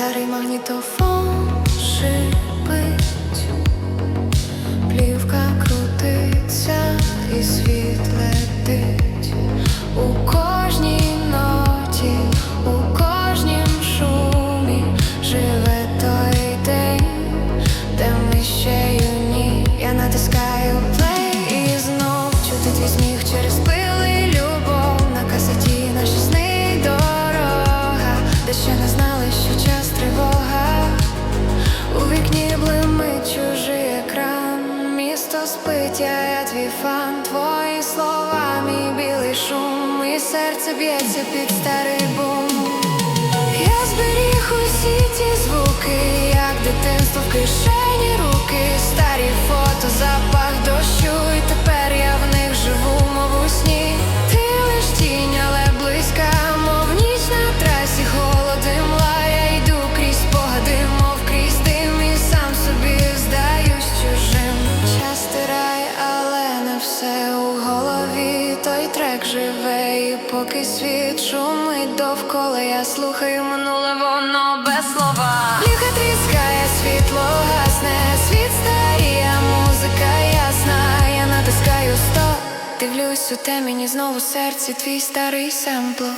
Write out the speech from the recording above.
Магнітофон шипить, плівка крутиться і світ летить. У кожній ноті, у кожнім шумі живе той день, де ми ще юні. Я натискаю плей і знов чути сміх через пил і любов. На касеті наші сни дорога, де ще не знали, що час а я твій фан, твої слова, шум, і серце б'ється під старий бум. Я зберіг усі ті звуки, як дитинство в кишені живе, і поки світ шумить довкола, я слухаю минуле, воно без слова. Ліха тріскає, світло гасне, світ старіє, музика ясна. Я натискаю сто, дивлюсь у темені, знову серці твій старий семпло.